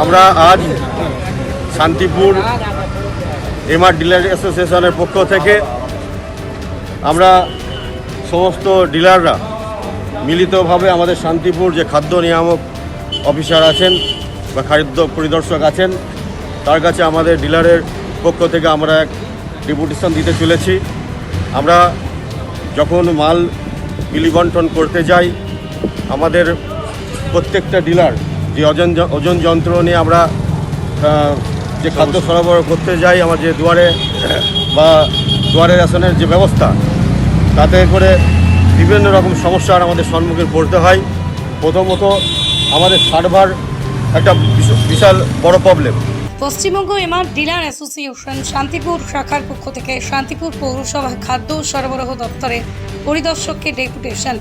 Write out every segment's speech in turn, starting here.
আমরা আজ Shantipur MR dealer অ্যাসোসিয়েশনের পক্ষ থেকে আমরা সমস্ত ডিলাররা মিলিতভাবে আমাদের শান্তিপুর যে খাদ্য নিয়ামক অফিসার আছেন বা খাদ্য পরিদর্শক আছেন, তার কাছে আমাদের ডিলারের পক্ষ থেকে আমরা এক ডিপুটেশন দিতে চলেছি। আমরা যখন মাল বিলিবন্টন করতে যাই, আমাদের প্রত্যেকটা ডিলার যে ওজন ওজন যন্ত্র নিয়ে আমরা যে খাদ্য সরবরাহ করতে যাই আমার যে দুয়ারে বা দুয়ারে রেশনের যে ব্যবস্থা তাতে করে বিভিন্ন রকম সমস্যার আমাদের সম্মুখীন পড়তে হয়। প্রথমত আমাদের সার্ভার একটা বিশ- বিশাল বড় problem Paschimbanga MR dealer association Shantipur শাখার পক্ষ থেকে শান্তিপুর পৌরসভা খাদ্য সরবরাহ দপ্তরে পরিদর্শককে ডেপুটেশন।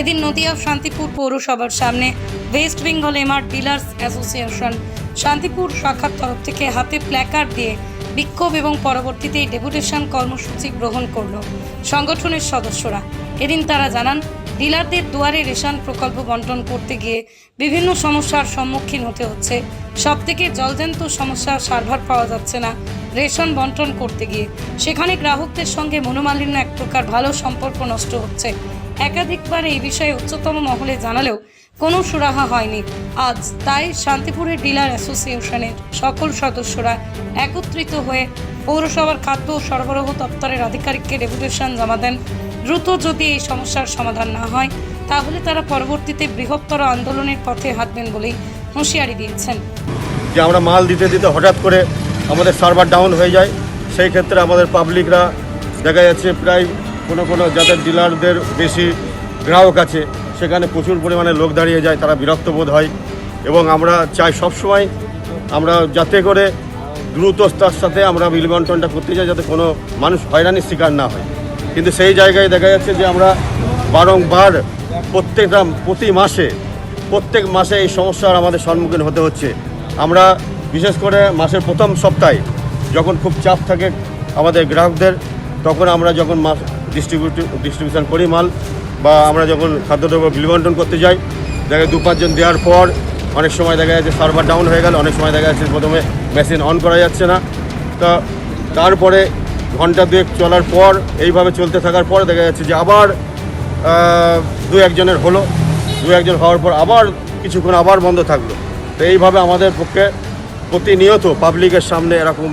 এদিন নদিয়া শান্তিপুর পৌরসভার সামনে West Bengal MR dealers association Shantipur শাখার তরফ থেকে হাতে প্ল্যাকার্ড দিয়ে বিক্ষোভ এবং পরবর্তীতে ডেপুটেশন কর্মসূচি গ্রহণ করল সংগঠনের সদস্যরা। এদিন তারা জানান ডিলারদের দুয়ারে রেশন প্রকল্প বন্টন করতে গিয়ে বিভিন্ন সমস্যার সম্মুখীন হতে হচ্ছে। সব থেকে জলজান্ত সমস্যার সার্ভার পাওয়া যাচ্ছে না রেশন বন্টন করতে গিয়ে। সেখানে গ্রাহকদের সঙ্গে মনোমালিন্য এক প্রকার ভালো সম্পর্ক নষ্ট হচ্ছে। একাধিকবার এই বিষয়ে উচ্চতম মহলে জানালেও কোনো সুরাহা হয়নি। আজ তাই শান্তিপুরের ডিলার অ্যাসোসিয়েশনের সকল সদস্যরা একত্রিত হয়ে পৌরসভার খাদ্য ও সরবরাহ দপ্তরের আধিকারিককে ডেপুটেশন জমা দেন। দ্রুত যদি এই সমস্যার সমাধান না হয়, তাহলে তারা পরবর্তীতে বৃহত্তর আন্দোলনের পথে হাঁটবেন বলেই হুঁশিয়ারি দিয়েছেন। যে আমরা মাল দিতে দিতে হঠাৎ করে আমাদের সার্ভার ডাউন হয়ে যায়, সেই ক্ষেত্রে আমাদের পাবলিকরা দেখা যাচ্ছে প্রায় কোনো কোনো যাদের ডিলারদের বেশি গ্রাহক আছে সেখানে প্রচুর পরিমাণে লোক দাঁড়িয়ে যায়, তারা বিরক্ত বোধ হয় এবং আমরা চাই সবসময় আমরা যাতে করে দ্রুত দ্রুততার সাথে আমরা বিল বন্টনটা করতে চাই যাতে কোনো মানুষ হয়রানির শিকার না হয়। কিন্তু সেই জায়গায় দেখা যাচ্ছে যে আমরা বারংবার প্রত্যেকটা প্রতি মাসে, প্রত্যেক মাসে এই সমস্যার আমাদের সম্মুখীন হতে হচ্ছে। আমরা বিশেষ করে মাসের প্রথম সপ্তাহে যখন খুব চাপ থাকে আমাদের গ্রাহকদের, তখন আমরা যখন মাস ডিস্ট্রিবিউট ডিস্ট্রিবিউশন করি মাল বা আমরা যখন খাদ্যদ্রব্য বিল বন্টন করতে যাই, দেখা দু পাঁচজন দেওয়ার পর অনেক সময় দেখা যাচ্ছে সার্ভার ডাউন হয়ে গেল, অনেক সময় দেখা যাচ্ছে প্রথমে মেশিন অন করা যাচ্ছে না। তা তারপরে ঘণ্টা দুয়েক চলার পর, এইভাবে চলতে থাকার পর দেখা যাচ্ছে যে আবার দু একজনের হলো। দু একজন হওয়ার পর আবার কিছুক্ষণ আবার বন্ধ থাকল। তো এইভাবে আমাদের পক্ষে প্রতিনিয়ত পাবলিকের সামনে এরকম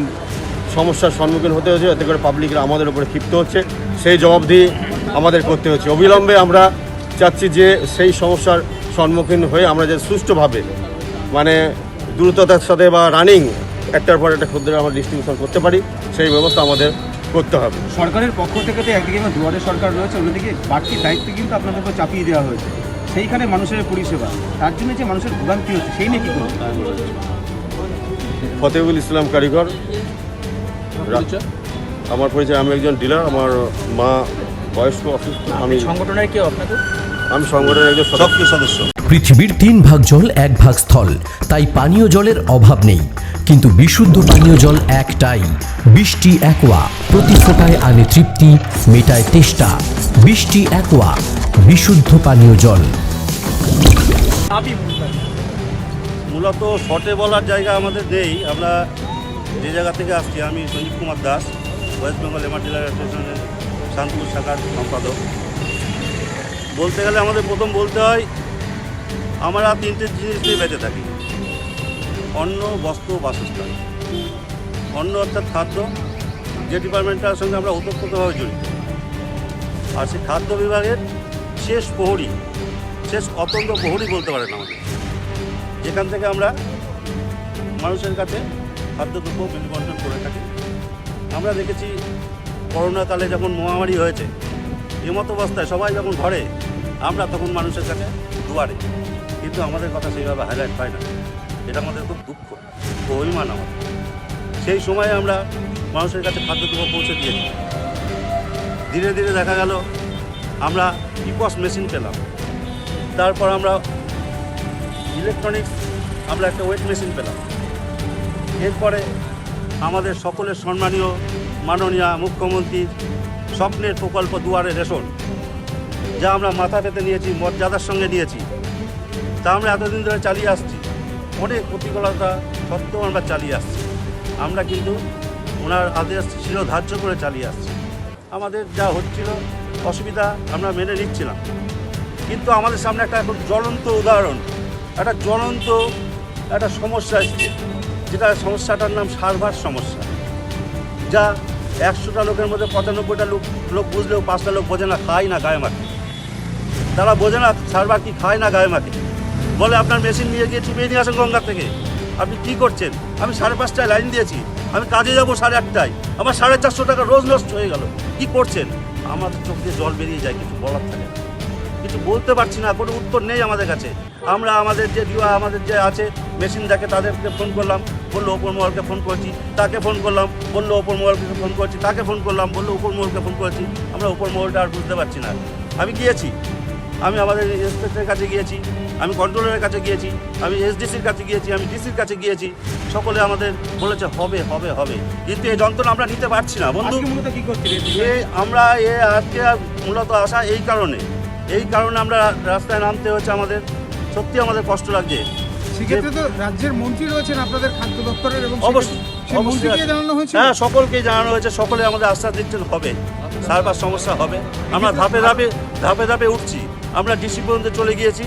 সমস্যার সম্মুখীন হতে হচ্ছে এতে করে পাবলিকরা আমাদের উপরে ক্ষিপ্ত হচ্ছে। সেই জবাবদিহি আমাদের করতে হচ্ছে। অবিলম্বে আমরা চাচ্ছি যে সেই সমস্যার সম্মুখীন হয়ে আমরা যে সুষ্ঠুভাবে মানে দ্রুততার সাথে বা রানিং একটার পর একটা ক্ষুদ্র আমরা ডিস্ট্রিবিউশন করতে পারি সেই ব্যবস্থা আমাদের করতে হবে। সরকারের পক্ষ থেকে তো একদিকে যেমন দুয়ারে সরকার রয়েছে অন্যদিকে বাড়তি দায়িত্ব কিন্তু আপনাদের উপর চাপিয়ে দেওয়া হয়েছে। সেইখানে মানুষের পরিষেবা তার জন্য যে মানুষের ভোগান্তি হচ্ছে সেই নিয়ে কী করবে ফতেহুল ইসলাম কারিগর আমার পরিচয় আমি একজন ডিলার আমার মা বয়স্ক অসুস্থ আমি সংগঠনের কেউ আপনাদের আমি সংগঠনের একজন সক্রিয় সদস্য। পৃথিবীর তিন ভাগ জল এক ভাগ স্থল। তাই পানীয় জলের অভাব নেই। কিন্তু বিশুদ্ধ পানীয় জল একটাই। বৃষ্টি একোয়া। প্রতি ফোটায় আনে তৃপ্তি মেটায় তেষ্টা। বৃষ্টি একোয়া। বিশুদ্ধ পানীয় জল। মূলত শর্টে বলার জায়গা আমাদের নেই আমরা যে জায়গা থেকে আসছি আমি Sanjib Kumar Das West Bengal MR dealer অ্যাসোসিয়েশনের শান্তিপুর শাখার সম্পাদক। বলতে গেলে আমাদের প্রথম বলতে হয়, আমরা তিনটে জিনিস নিয়ে বেঁচে থাকি। অন্ন, বস্ত্র, বাসস্থান। অন্ন অর্থাৎ খাদ্য, যে ডিপার্টমেন্টটার সঙ্গে আমরা ওতপ্রোতভাবে জড়িত। আর সেই খাদ্য বিভাগের শেষ প্রহরী, শেষ অত্যন্ত প্রহরী বলতে পারেন আমাদের। যেখান থেকে আমরা মানুষের কাছে খাদ্যদ্রব্য বিল বন্টন করে থাকি। আমরা দেখেছি করোনাকালে যখন মহামারী হয়েছে এমতো অবস্থায় সবাই যখন ঘরে, আমরা তখন মানুষের কাছে দুয়ারে। কিন্তু আমাদের কথা সেইভাবে হাইলাইট পাই না। এটা আমাদের খুব দুঃখ অভিমান আমাদের। সেই সময়ে আমরা মানুষের কাছে খাদ্যদ্রব্য পৌঁছে দিয়েছি ধীরে ধীরে দেখা গেল, আমরা ইপস মেশিন পেলাম। তারপর আমরা ইলেকট্রনিক্স আমরা একটা ওয়েট মেশিন পেলাম। এরপরে আমাদের সকলের সম্মানীয় মাননীয় মুখ্যমন্ত্রীর স্বপ্নের প্রকল্প দুয়ারে রেশন, যা আমরা মাথা পেতে নিয়েছি, মর্যাদার সঙ্গে নিয়েছি। তা আমরা এতদিন ধরে চালিয়ে আসছি। অনেক প্রতিকূলতা সত্ত্বেও আমরা চালিয়ে আসছি। আমরা কিন্তু ওনার আদেশ ছিল ধার্য করে চালিয়ে আসছি। আমাদের যা হচ্ছিল, অসুবিধা আমরা মেনে নিচ্ছিলাম। কিন্তু আমাদের সামনে একটা এখন জ্বলন্ত উদাহরণ, একটা জ্বলন্ত একটা সমস্যা এসছে, যেটা সমস্যাটার নাম সার্ভার সমস্যা, যা একশোটা লোকের মধ্যে পঁচানব্বইটা লোক লোক বুঝলেও পাঁচটা লোক বোঝে না, খায় না গায়ে মাখে। তারা বোঝে না সার্ভার কি খায় না গায়ে মাখে। বলে, আপনার মেশিন নিয়ে গিয়ে চুপিয়ে নিয়ে আসেন গঙ্গা থেকে। আপনি কি করছেন? আমি সাড়ে পাঁচটায় লাইন দিয়েছি। আমি কাজে যাব সাড়ে আটটায়। আমার সাড়ে চারশো টাকা রোজ নষ্ট হয়ে গেল। কি করছেন? আমার চোখ দিয়ে জল বেরিয়ে যায়, কিছু বলার থাকে। কিছু বলতে পারছি না, কোনো উত্তর নেই আমাদের কাছে। আমরা আমাদের যে আমাদের যে আছে, মেশিন দেখে তাদেরকে ফোন করলাম। বলল ওপর মহলকে ফোন করেছি তাকে ফোন করলাম বলল ওপর মহলকে ফোন করেছি তাকে ফোন করলাম বলল ওপর মহলকে ফোন করেছি আমরা ওপর মহলটা আর বুঝতে পারছি না। আমি গিয়েছি আমি আমাদের ইন্সপেক্টরের কাছে গিয়েছি আমি কন্ট্রোলারের কাছে গিয়েছি আমি এসডিসির কাছে গিয়েছি আমি ডিসির কাছে গিয়েছি সকলে আমাদের বলেছে হবে হবে হবে। কিন্তু এই যন্ত্রণা আমরা নিতে পারছি না বন্ধু। এ আমরা এ আজকে মূলত আসা এই কারণে। এই কারণে আমরা রাস্তায় নামতে হচ্ছে আমাদের। সত্যি আমাদের কষ্ট লাগছে। সেক্ষেত্রে তো রাজ্যের মন্ত্রী রয়েছেন আপনাদের খাদ্য দপ্তরের এবং অবশ্যই। জানানো হয়েছে? হ্যাঁ সকলকেই জানানো হয়েছে। সকলে আমাদের আশ্বাস দিচ্ছেন হবে। সার্ভার সমস্যা হবে। আমরা ধাপে ধাপে ধাপে ধাপে উঠছি। আমরা ডিসি পর্যন্ত চলে গিয়েছি।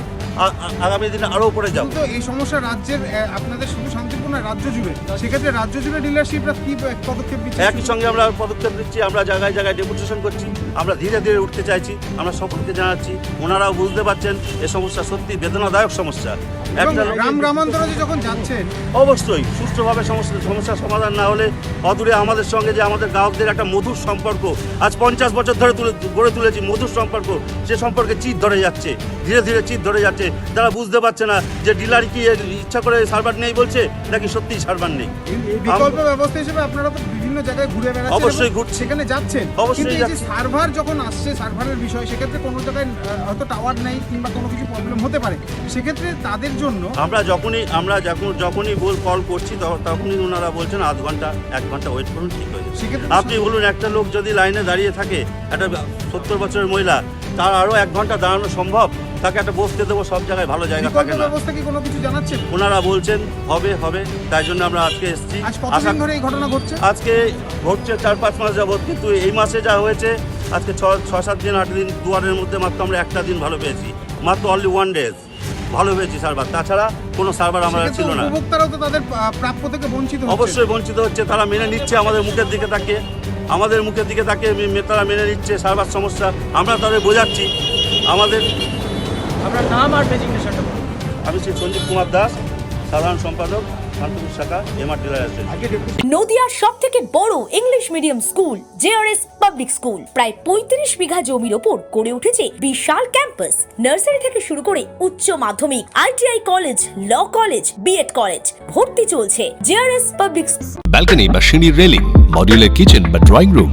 আগামী দিনে আরও উপরে যাব কিন্তু এই সমস্যা রাজ্যের আপনাদের শুধু শান্তিপূর্ণ রাজ্য জুড়ে সেক্ষেত্রে রাজ্য জুড়ে ডিলারশিপরা কি পদক্ষেপ নিচ্ছে? একই সঙ্গে আমরা পদক্ষেপ নিচ্ছি আমরা জায়গায় জায়গায় ডেপুটেশন করছি আমরা ধীরে ধীরে উঠতে চাইছি আমরা সকলকে জানাচ্ছি ওনারাও বুঝতে পারছেন এ সমস্যা সত্যি বেদনাদায়ক সমস্যা। এবং একটা লোক- গ্রাম গ্রামান্তরে যখন যাচ্ছেন অবশ্যই সুষ্ঠুভাবে সমস্যা সমস্যার সমাধান না হলে অদূরে আমাদের সঙ্গে যে আমাদের গ্রাহকদের একটা মধুর সম্পর্ক আজ পঞ্চাশ বছর ধরে তুলে গড়ে তুলেছি মধুর সম্পর্ক সে সম্পর্কে চিত ধরে যাচ্ছে ধীরে ধীরে চিত ধরে যাচ্ছে। তারা বুঝতে পারছে না যে ডিলার কি ইচ্ছা করে সার্ভার নেই বলছে নাকি সত্যিই সার্ভার নেই। বিকল্প ব্যবস্থা হিসেবে আপনারা তো বিভিন্ন জায়গায় ঘুরে বেড়াচ্ছেন অবশ্যই ঘুরছি। সেখানে যাচ্ছেন। অবশ্যই সার্ভার যখন আসছে সার্ভারের বিষয় সেক্ষেত্রে কোনো জায়গায় হয়তো টাওয়ার নেই কিংবা কোনো কিছু প্রবলেম হতে পারে। সেক্ষেত্রে তাদের জন্য আমরা যখনই আমরা যখন যখনই বল কল করছি তখন- তখনই ওনারা বলছেন আধ ঘণ্টা এক ঘণ্টা ওয়েট করুন ঠিক হয়ে যাবে। আপনি বলুন একটা লোক যদি লাইনে দাঁড়িয়ে থাকে একটা সত্তর বছরের মহিলা তার আরও এক ঘণ্টা দাঁড়ানো সম্ভব? তাকে একটা বসতে দেবো সব জায়গায় ভালো জায়গা থাকে না। ব্যবস্থা কি কোনো কিছু জানাচ্ছেন? ওনারা বলছেন হবে হবে তাই জন্য আমরা আজকে এসেছি। আজ আশা কতদিন ধরে এই ঘটনা ঘটছে? আজকে ঘটছে চার পাঁচ মাস যাবৎ কিন্তু এই মাসে যা হয়েছে আজকে ছ ছ সাত দিন আট দিন দুয়ারের মধ্যে মাত্র আমরা একটা দিন ভালো পেয়েছি। মাত্র অনলি ওয়ান ডেজ ভালো পেয়েছি সার্ভার। তাছাড়া কোনো সার্ভার আমরা ছিল না। উপভোক্তারাও তো তাদের প্রাপ্য থেকে বঞ্চিত অবশ্যই বঞ্চিত হচ্ছে তারা মেনে নিচ্ছে আমাদের মুখের দিকে তাকিয়ে। আমাদের মুখের দিকে তাকিয়ে মে- তারা মেনে নিচ্ছে সার্ভার সমস্যা আমরা তাদের বোঝাচ্ছি। আমাদের আপনার নাম আর ডেজিগনেশনটা আমি শ্রী সঞ্জীব কুমার দাস সাধারণ সম্পাদক শান্তিপুর শাখা এমআর ডিলার অ্যাসোসিয়েশন নদিয়ার সব থেকে বড় English medium school JRS public school প্রায় পঁয়ত্রিশ বিঘা জমির ওপর গড়ে উঠেছে বিশাল ক্যাম্পাস নার্সারি থেকে শুরু করে উচ্চ মাধ্যমিক ITI college law college BEd college ভর্তি চলছে। জেআরএস পাবলিক ব্যালকনি বা সিঁড়ির রেলিং মডিউলার কিচেন বা ড্রয়িং রুম